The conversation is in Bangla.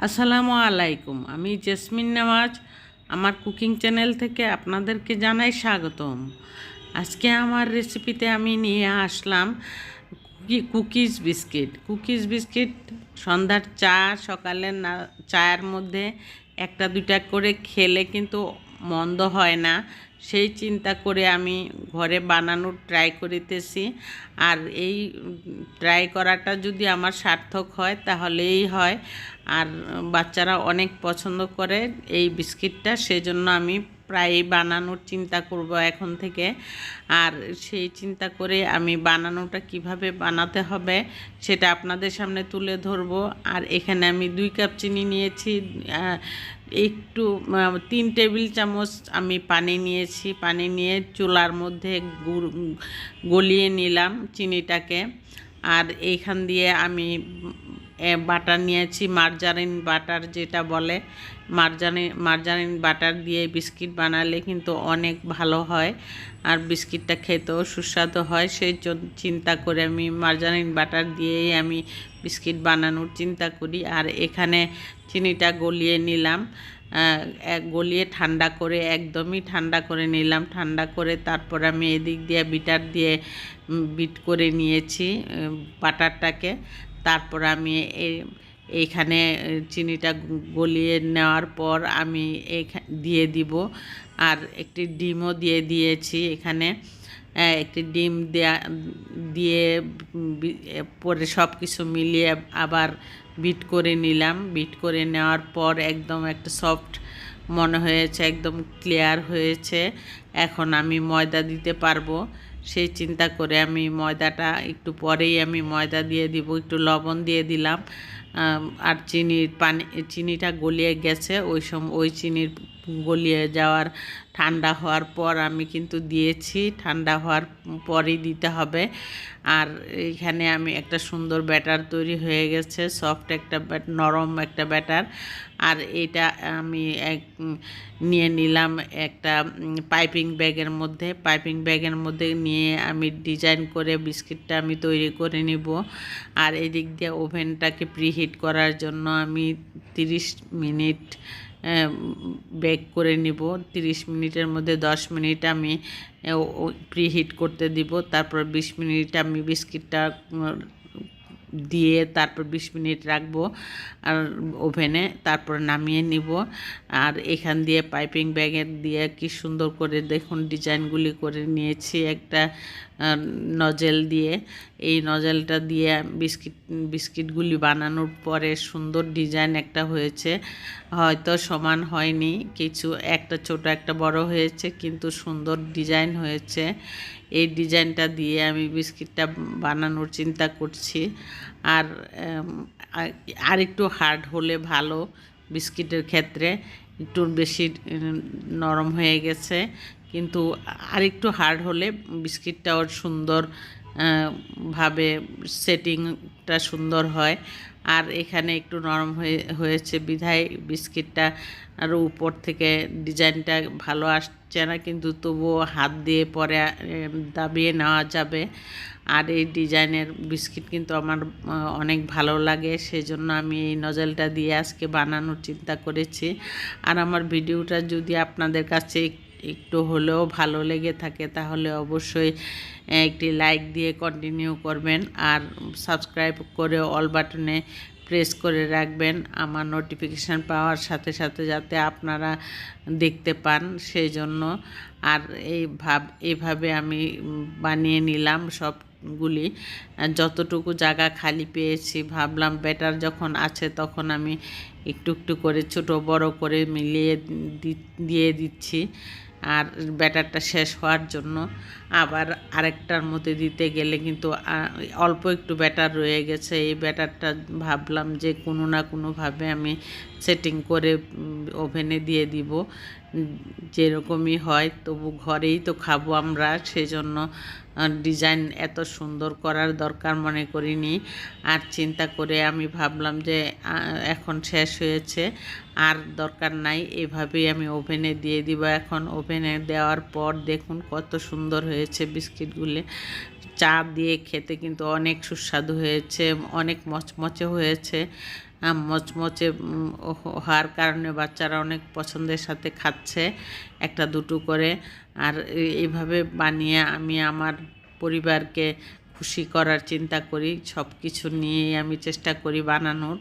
আসসালামু আলাইকুম, আমি জেসমিন নামাজ আমার কুকিং চ্যানেল থেকে আপনাদেরকে জানাই স্বাগতম। আজকে আমার রেসিপিতে আমি নিয়ে আসলাম cookie- cookies biscuit. Cookies biscuit সন্ধ্যার চা, সকালের না, চায়ের মধ্যে একটা দুটা করে খেলে কিন্তু মন্দ হয় না। সেই চিন্তা করে আমি ঘরে বানানোর ট্রাই করিতেছি। আর এই ট্রাই করাটা যদি আমার সার্থক হয়, তাহলেই হয়। আর বাচ্চারা অনেক পছন্দ করে এই বিস্কিটটা, সেজন্য আমি প্রায়ই বানানোর চিন্তা করব এখন থেকে। আর সেই চিন্তা করে আমি বানানোটা কীভাবে বানাতে হবে, সেটা আপনাদের সামনে তুলে ধরবো। আর এখানে আমি দুই কাপ চিনি নিয়েছি একটু তিন টেবিল চামচ আমি পানি নিয়েছি। পানি নিয়ে চুলার মধ্যে গুড়, গলিয়ে নিলাম চিনিটাকে। আর এইখান দিয়ে আমি বাটার নিয়েছি, মার্জারিন বাটার যেটা বলে। মার্জারিন মার্জারিন বাটার দিয়ে বিস্কিট বানালে কিন্তু অনেক ভালো হয় আর বিস্কিটটা খেতেও সুস্বাদু হয়। সেই চিন্তা করে আমি মার্জারিন বাটার দিয়েই আমি বিস্কিট বানানোর চিন্তা করি। আর এখানে চিনিটা গলিয়ে নিলাম। এক গলিয়ে ঠান্ডা করে, একদমই ঠান্ডা করে নিলাম। ঠান্ডা করে তারপর আমি এদিক দিয়ে বিটার দিয়ে বিট করে নিয়েছি বাটারটাকে। তারপর আমি এই, এইখানে চিনিটা গলিয়ে নেওয়ার পর আমি দিয়ে দিব। আর একটি ডিমও দিয়ে দিয়েছি এখানে। একটি ডিম দেয়া, দিয়ে পরে সব কিছু মিলিয়ে আবার বিট করে নিলাম। বিট করে নেওয়ার পর একদম একটা সফট মনে হয়েছে, একদম ক্লিয়ার হয়েছে। এখন আমি ময়দা দিতে পারব। সেই চিন্তা করে আমি ময়দাটা একটু পরেই আমি ময়দা দিয়ে দিব, একটু লবণ দিয়ে দিলাম। আর চিনির পানি, চিনিটা গলিয়ে গেছে, ওই সম, ওই চিনির গলিয়ে যাওয়ার ঠান্ডা হওয়ার পর আমি কিন্তু দিয়েছি, ঠান্ডা হওয়ার পরই দিতে হবে। আর এখানে আমি একটা সুন্দর ব্যাটার তৈরি হয়ে গেছে, সফট একটা নরম একটা ব্যাটার। আর এটা আমি এক, নিয়ে নিলাম একটা পাইপিং ব্যাগের মধ্যে। পাইপিং ব্যাগের মধ্যে নিয়ে আমি ডিজাইন করে বিস্কিটটা আমি তৈরি করে নিব। আর এদিক দিয়ে ওভেনটাকে প্রিহিট করার জন্য আমি তিরিশ মিনিট বেক করে নিব। তিরিশ মিনিটের মধ্যে দশ মিনিট আমি প্রিহিট করতে দিব। তারপর বিশ মিনিট আমি বিস্কিটটা দিয়ে তারপর বিশ মিনিট রাখব আর ওভেনে, তারপর নামিয়ে নিব। আর এখান দিয়ে পাইপিং ব্যাগের দিয়ে কি সুন্দর করে দেখুন ডিজাইনগুলি করে নিয়েছি একটা নজেল দিয়ে। এই নজেলটা দিয়ে বিস্কিট, বিস্কিটগুলি বানানোর পরে সুন্দর ডিজাইন একটা হয়েছে। হয়তো সমান হয়নি, কিছু একটা ছোট, একটা বড় হয়েছে, কিন্তু সুন্দর ডিজাইন হয়েছে। এই ডিজাইনটা দিয়ে আমি বিস্কিটটা বানানোর চিন্তা করছি। আর আর- আর একটু হার্ড হলে ভালো বিস্কিটের ক্ষেত্রে। একটু বেশি নরম হয়ে গেছে। কিন্তু আরেকটু হার্ড হলে বিস্কিটটাও সুন্দর ভাবে সেটিংটা সুন্দর হয়। আর এখানে একটু নরম হয়ে, হয়েছে বিধায় বিস্কিটটা। আরও উপর থেকে ডিজাইনটা ভালো আসছে না, কিন্তু তবুও হাত দিয়ে পরে দাবিয়ে নেওয়া যাবে। আর এই ডিজাইনের বিস্কিট কিন্তু আমার অনেক ভালো লাগে, সেজন্য আমি এই নজলটা দিয়ে আজকে বানানোর চিন্তা করেছি। আর আমার ভিডিওটা যদি আপনাদের কাছে একটু হলেও ভালো লেগে থাকে, তাহলে অবশ্যই একটি লাইক দিয়ে কন্টিনিউ করবেন। আর সাবস্ক্রাইব করে অল বাটনে প্রেস করে রাখবেন। আমার নোটিফিকেশান পাওয়ার সাথে সাথে যাতে আপনারা দেখতে পান সেই জন্য আর এই ভাব এইভাবে আমি বানিয়ে নিলাম সবগুলি। আর যতটুকু জায়গা খালি পেয়েছি, ভাবলাম বেটার যখন আছে তখন আমি একটু একটু করে ছোট বড় করে মিলিয়ে দিয়ে দিচ্ছি। আর ব্যাটারটা শেষ হওয়ার জন্য আবার আরেকটার মধ্যে দিতে গেলে কিন্তু অল্প একটু ব্যাটার রয়ে গেছে। এই ব্যাটারটা ভাবলাম যে কোনো না কোনোভাবে আমি সেটিং করে ওভেনে দিয়ে দিব। যেরকমই হয়, তবু ঘরেই তো খাব আমরা। সেজন্য ডিজাইন এত সুন্দর করার দরকার মনে করিনি। আর চিন্তা করে আমি ভাবলাম যে এখন শেষ হয়েছে। আর দরকার নাই, এভাবেই আমি ওভেনে দিয়ে দিব। এখন ওভেনে দেওয়ার পর দেখুন কত সুন্দর হয়েছে বিস্কিটগুলি। চা দিয়ে খেতে কিন্তু অনেক সুস্বাদু হয়েছে, অনেক মচমচে হয়েছে। মচমচে হওয়ার কারণে বাচ্চারা অনেক পছন্দের সাথে খাচ্ছে, একটা, দুটো করে। আর এইভাবে বানিয়ে আমি আমার পরিবারকে খুশি করার চিন্তা করি সব কিছু নিয়েই আমি চেষ্টা করি বানানোর।